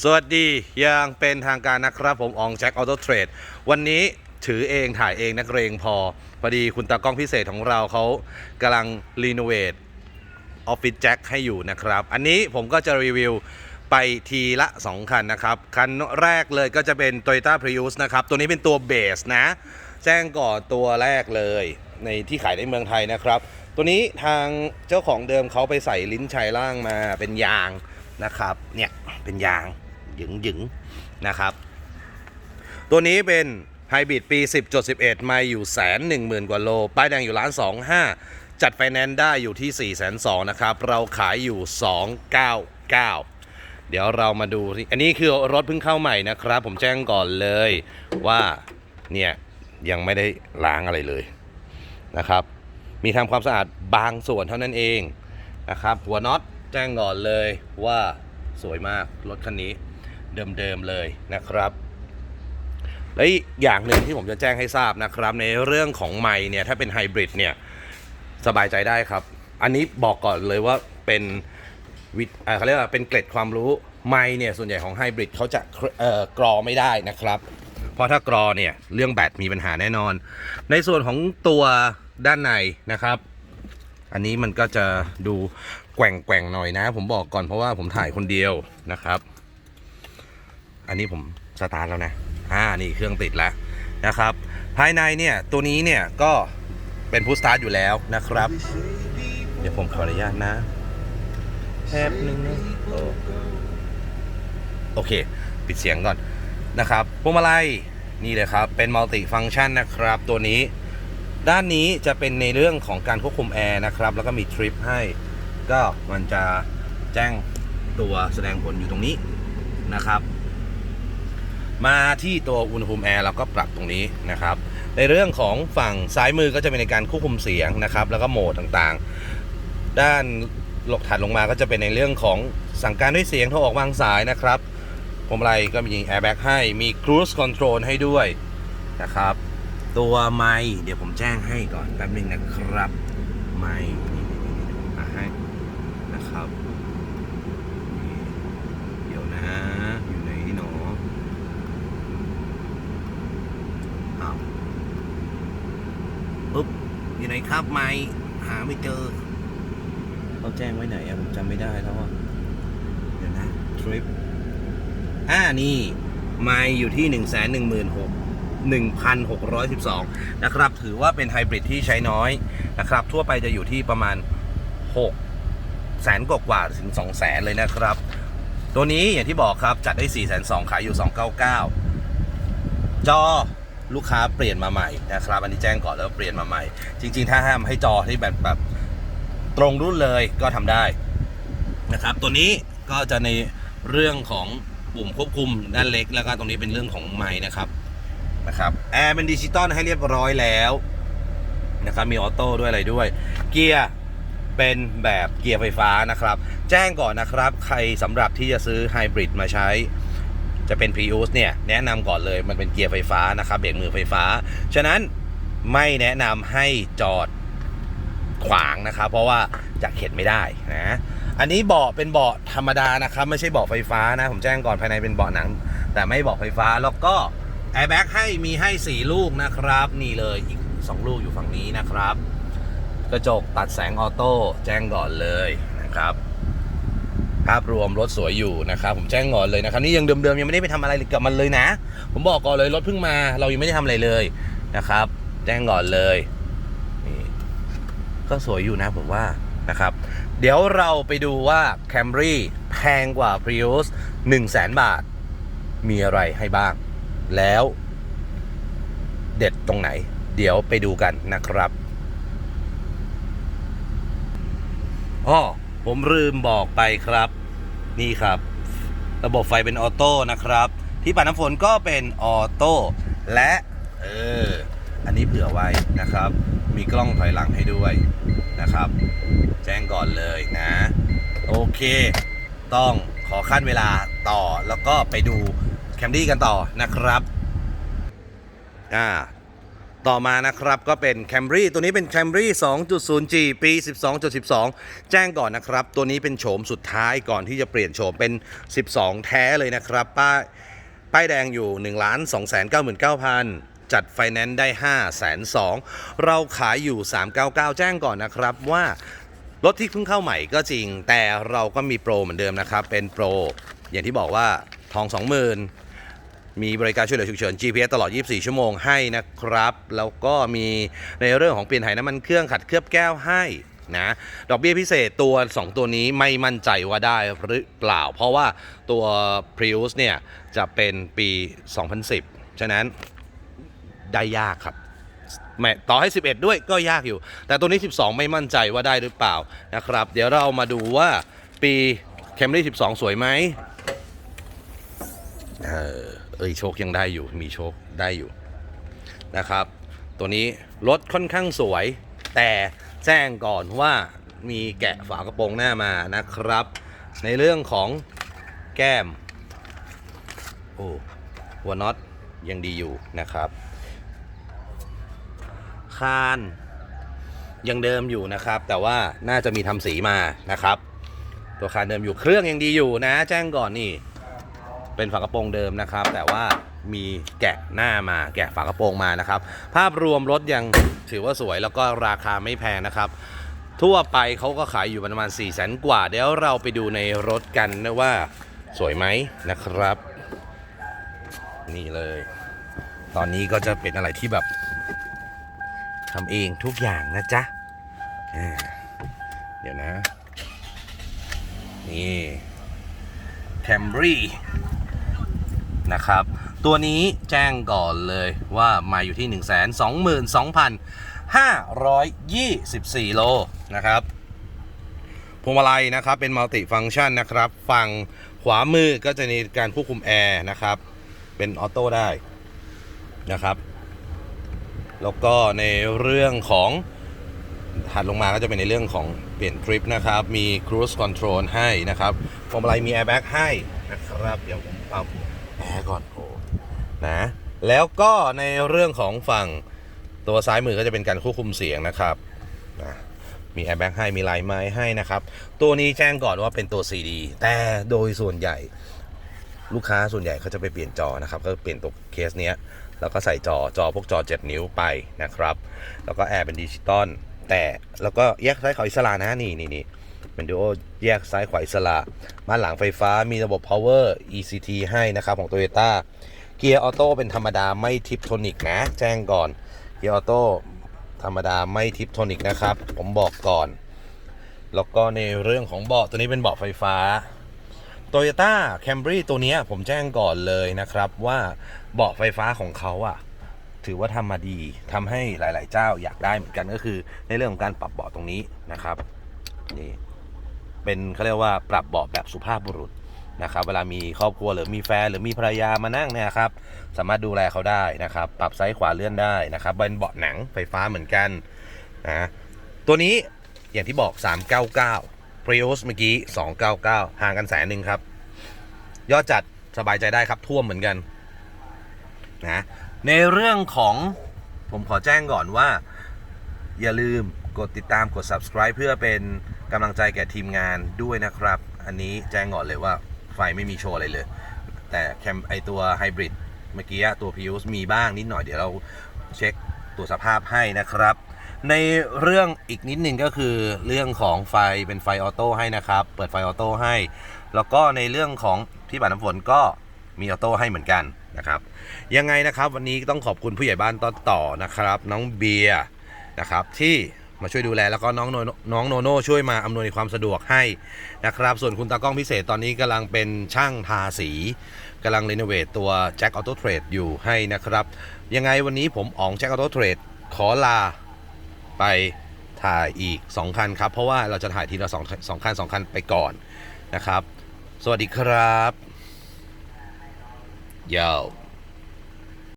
สวัสดียังเป็นทางการนะครับผมอองแจ็คออโต้เทรดวันนี้ถือเองถ่ายเองนักเรงพอ พอดีคุณตากล้องพิเศษของเราเขากำลังรีโนเวทออฟฟิศแจ็คให้อยู่นะครับ อันนี้ผมก็จะรีวิวไปทีละ 2 คันนะครับ คันแรกเลยก็จะเป็น Toyota Prius นะครับ ตัวนี้เป็นตัวเบสนะ แจ้งก่อนตัวแรกเลยในที่ขายในเมืองไทยนะครับ ตัวนี้ทางเจ้าของเดิมเขาไปใส่ลิ้นชัยล่างมาเป็นยางนะครับ เนี่ยเป็นยาง หยึงหยึงๆนะครับ ตัวนี้เป็นไฮบริดปี 10.11มาอยู่แสนหนึ่งหมื่นกว่าโล ป้ายแดงอยู่ล้านสองห้าจัดไฟแนนซ์ได้อยู่ที่4ี่แสนสองนะครับ เราขายอยู่ 299 เดี๋ยวเรามาดูที่อันนี้คือรถเพิ่งเข้าใหม่นะครับ ผมแจ้งก่อนเลยว่าเนี่ยยังไม่ได้ล้างอะไรเลยนะครับ มีทำความสะอาดบางส่วนเท่านั้นเองนะครับ หัวน็อตแจ้งก่อนเลยว่าสวยมากรถคันนี้ เดิมๆเลยนะครับ และอีกอย่างหนึ่งที่ผมจะแจ้งให้ทราบนะครับ ในเรื่องของไมค์เนี่ยถ้าเป็นไฮบริดเนี่ยสบายใจได้ครับ อันนี้บอกก่อนเลยว่าเป็นวิทย์เขาเรียกว่าเป็นเกร็ดความรู้ไมค์เนี่ยส่วนใหญ่ของไฮบริดเขาจะเอ่อกรอไม่ได้นะครับ เพราะถ้ากรอเนี่ยเรื่องแบตมีปัญหาแน่นอน ในส่วนของตัวด้านในนะครับ อันนี้มันก็จะดูแกว่งแกว่งๆหน่อยนะ ผมบอกก่อนเพราะว่าผมถ่ายคนเดียวนะครับ อันนี้ผมสตาร์ทแล้วนะอ่านี่เครื่องติดแล้วนะครับ ภายในเนี่ยตัวนี้เนี่ยก็เป็นพุชสตาร์ทอยู่แล้วนะครับ เดี๋ยวผมขออนุญาตนะแป๊บนึงนะโอเค ปิดเสียงก่อนนะครับพวงมาลัยนี่เลยครับ เป็นมัลติฟังชันนะครับ ตัวนี้ด้านนี้จะเป็นในเรื่องของการควบคุมแอร์นะครับ แล้วก็มีทริปให้ ก็มันจะแจ้งตัวแสดงผลอยู่ตรงนี้นะครับ มาที่ตัวอุณหภูมิแอร์เราก็ปรับตรงนี้นะครับ ในเรื่องของฝั่งซ้ายมือก็จะเป็นในการควบคุมเสียงนะครับ แล้วก็โหมดต่างๆ ด้านหลกถัดลงมาก็จะเป็นในเรื่องของสั่งการด้วยเสียงโทรออกวางสายนะครับพวงมาลัยก็มีแอร์แบ็กให้มี cruise control ให้ด้วยนะครับ ตัวไมค์เดี๋ยวผมแจ้งให้ก่อนแป๊บนึงนะครับ ไม่ให้นะครับ เดี๋ยวนะ อยู่ไหนหนออ้าวปุ๊บ อยู่ไหน ครับไมค์หาไม่เจอเขาแจ้งไว้ไหนอะผมจำไม่ได้แล้วอะเดี๋ยวนะทริปอ่านี่ไมค์อยู่ที่1 1 6 1,612 นะครับ ถือว่าเป็นไฮบริดที่ใช้น้อยนะครับ ทั่วไปจะอยู่ที่ประมาณ 6 แสนกว่าถึง 2 แสนเลยนะครับ ตัวนี้อย่างที่บอกครับ จัดได้4 2 0 0ขายอยู่ 299 จอ ลูกค้าเปลี่ยนมาใหม่นะครับอันนี้แจ้งก่อนแล้วเปลี่ยนมาใหม่ จริง ๆ ถ้าห้ามให้จอที่แบบแบบตรงรุ่นเลยก็ทำได้นะครับตัวนี้ก็จะในเรื่องของปุ่มควบคุมด้านเล็ก แล้วก็ตรงนี้เป็นเรื่องของไม้นะครับนะครับแอร์เป็นดิจิตอลให้เรียบร้อยแล้วนะครับมีออโต้ด้วยอะไรด้วย เกียร์เป็นแบบเกียร์ไฟฟ้านะครับ แจ้งก่อนนะครับ ใครสำหรับที่จะซื้อไฮบริดมาใช้ จะเป็น Prius เนี่ยแนะนำก่อนเลยมันเป็นเกียร์ไฟฟ้านะครับเบรกมือไฟฟ้า ฉะนั้นไม่แนะนำให้จอดขวางนะครับ เพราะว่าจะเข็นไม่ได้นะอันนี้เบาะเป็นเบาะธรรมดานะครับ ไม่ใช่เบาะไฟฟ้านะ ผมแจ้งก่อนภายในเป็นเบาะหนัง แต่ไม่เบาะไฟฟ้าแล้วก็แอร์แบ็กให้มีให้ 4 ลูกนะครับ นี่เลยอีก 2 ลูกอยู่ฝั่งนี้นะครับ กระจกตัดแสงออโต้แจ้งก่อนเลยนะครับ ภาพรวมรถสวยอยู่นะครับผมแจ้งก่อนเลยนะครับนี่ยังเดิมๆยังไม่ได้ไปทำอะไรกับมันเลยนะ ผมบอกก่อนเลยรถเพิ่งมาเรายังไม่ได้ทำอะไรเลยนะครับ แจ้งก่อนเลยนี่ก็สวยอยู่นะผมว่านะครับเดี๋ยวเราไปดูว่า Camry แพงกว่า Prius 1 0 0 0 0แบาท มีอะไรให้บ้าง แล้วเด็ดตรงไหน เดี๋ยวไปดูกันนะครับอ้อผมลืมบอกไปครับ นี่ครับ ระบบไฟเป็นออโต้นะครับ ที่ปัดน้ำฝนก็เป็นออโต้และเอออันนี้เผื่อไว้นะครับ มีกล้องถอยหลังให้ด้วยนะครับ แจ้งก่อนเลยนะ โอเค ต้องขอขั้นเวลาต่อแล้วก็ไปดูแคมดี้กันต่อนะครับ อ่า ต่อมานะครับก็เป็น Camry ตัวนี้เป็น Camry 2.0G ปี 12.12 แจ้งก่อนนะครับ ตัวนี้เป็นโฉมสุดท้ายก่อนที่จะเปลี่ยนโฉมเป็น 12 แท้เลยนะครับ ป้ายป้ายแดงอยู่ 1 2 9 9 9 0 0จัดไฟแนนซ์ได้ 5 2 0 0 0เราขายอยู่ 399 แจ้งก่อนนะครับว่ารถที่เพิ่งเข้าใหม่ก็จริง แต่เราก็มีโปรเหมือนเดิมนะครับ เป็นโปร อย่างที่บอกว่าทอง 20,000 มีบริการช่วยเหลือฉุกเฉิน GPS ตลอด 24 ชั่วโมงให้นะครับ แล้วก็มีในเรื่องของเปลี่ยนถ่ายน้ำมันเครื่องขัดเคลือบแก้วให้นะดอกเบี้ยพิเศษตัว 2 ตัวนี้ไม่มั่นใจว่าได้หรือเปล่า เพราะว่าตัว Prius เนี่ย จะเป็นปี 2010 ฉะนั้นได้ยากครับแมต่อให้ 11 ด้วยก็ยากอยู่ แต่ตัวนี้ 12 ไม่มั่นใจว่าได้หรือเปล่านะครับ เดี๋ยวเรามาดูว่าปี Camry 12 สวยไหมเออ เอ้ยโชคยังได้อยู่มีโชคได้อยู่นะครับ ตัวนี้รถค่อนข้างสวย แต่แจ้งก่อนว่ามีแกะฝากระโปรงหน้ามานะครับ ในเรื่องของแก้มโอ้หัวน็อตยังดีอยู่นะครับ คานยังเดิมอยู่นะครับ แต่ว่าน่าจะมีทำสีมานะครับ ตัวคานเดิมอยู่เครื่องยังดีอยู่นะ แจ้งก่อนนี่ เป็นฝากระโปรงเดิมนะครับ แต่ว่ามีแกะหน้ามาแกะฝากระโปรงมานะครับ ภาพรวมรถยังถือว่าสวยแล้วก็ราคาไม่แพงนะครับ ทั่วไปเขาก็ขายอยู่ประมาณ4ี่แสนกว่า เดี๋ยวเราไปดูในรถกันนะว่าสวยไหมนะครับ นี่เลย ตอนนี้ก็จะเป็นอะไรที่แบบทำเองทุกอย่างนะจ๊ะเดี๋ยวนะ นี่ Camry นะครับ ตัวนี้แจ้งก่อนเลยว่ามาอยู่ที่ 122,524 โลนะครับพวงมาลัยนะครับเป็นมัลติฟังชันนะครับ ฝั่งขวามือก็จะมีการควบคุมแอร์นะครับ เป็นออโต้ได้นะครับ แล้วก็ในเรื่องของถัดลงมาก็จะเป็นในเรื่องของเปลี่ยนทริปนะครับ มี cruise control ให้นะครับพวงมาลัยมี airbag ให้นะครับ เดี๋ยวผมปรับแอร์ ก่อนโอ้นะแล้วก็ในเรื่องของฝั่งตัวซ้ายมือก็จะเป็นการควบคุมเสียงนะครับนะมี airbag ให้มีลายไม้ให้นะครับ ตัวนี้แจ้งก่อนว่าเป็นตัว CD แต่โดยส่วนใหญ่ ลูกค้าส่วนใหญ่เขาจะไปเปลี่ยนจอนะครับ ก็เปลี่ยนตัวเคสเนี้ยแล้วก็ใส่จอจอพวกจอ 7 นิ้วไปนะครับ แล้วก็แอร์เป็นดิจิตอลแต่แล้วก็แยกซ้ายขวาอิสระนะนี่นี่นี่ เป็นดูโอแยกซ้ายขวาอิสระบ้านหลังไฟฟ้ามีระบบ power ECT ให้นะครับของ Toyota เกียร์ออโต้เป็นธรรมดาไม่ทิปโทนิกนะ แจ้งก่อน เกียร์ออโต้ธรรมดาไม่ทิปโทนิกนะครับ ผมบอกก่อน แล้วก็ในเรื่องของเบาะตัวนี้เป็นเบาะไฟฟ้า Toyota Camry ตัวนี้ผมแจ้งก่อนเลยนะครับว่าเบาะไฟฟ้าของเขาอะถือว่าทำมาดีทำให้หลาย ๆ เจ้าอยากได้เหมือนกันก็คือ ในเรื่องของการปรับเบาะตรงนี้นะครับนี่ เป็นเขาเรียกว่าปรับเบาะแบบสุภาพบุรุษนะครับเวลามีครอบครัวหรือมีแฟนหรือมีภรรยามานั่งเนี่ยครับสามารถดูแลเขาได้นะครับ ปรับซ้ายขวาเลื่อนได้นะครับเป็นเบาะหนังไฟฟ้าเหมือนกันนะตัวนี้อย่างที่บอก 399 Prius เมื่อกี้ 299 ห่างกันแสนหนึ่งครับ ยอดจัดสบายใจได้ครับท่วมเหมือนกันนะในเรื่องของผมขอแจ้งก่อนว่า อย่าลืมกดติดตามกด subscribe เพื่อเป็น กำลังใจแก่ทีมงานด้วยนะครับ อันนี้แจ้งก่อนเลยว่าไฟไม่มีโชว์อะไรเลย แต่แคมไอตัวไฮบริดเมื่อกี้ตัว Prius มีบ้างนิดหน่อยเดี๋ยวเราเช็คตัวสภาพให้นะครับ ในเรื่องอีกนิดหนึ่งก็คือเรื่องของไฟเป็นไฟออโต้ให้นะครับ เปิดไฟออโต้ให้ แล้วก็ในเรื่องของที่ปัดน้ำฝนก็มีออโต้ให้เหมือนกันนะครับ ยังไงนะครับวันนี้ต้องขอบคุณผู้ใหญ่บ้านต้นต่อนะครับ น้องเบียร์นะครับที่ มาช่วยดูแลแล้วก็น้องโนน้องโนโน่ช่วยมาอำนวยความสะดวกให้นะครับ ส่วนคุณตากล้องพิเศษตอนนี้กำลังเป็นช่างทาสีกำลังรีโนเวทตัวแจ็คออโต้เทรดอยู่ให้นะครับ ยังไงวันนี้ผมอ๋องแจ็คออโต้เทรดขอลาไปถ่ายอีก 2 คันครับ เพราะว่าเราจะถ่ายทีละ2 2คัน 2 คันไปก่อนนะครับ สวัสดีครับ Yo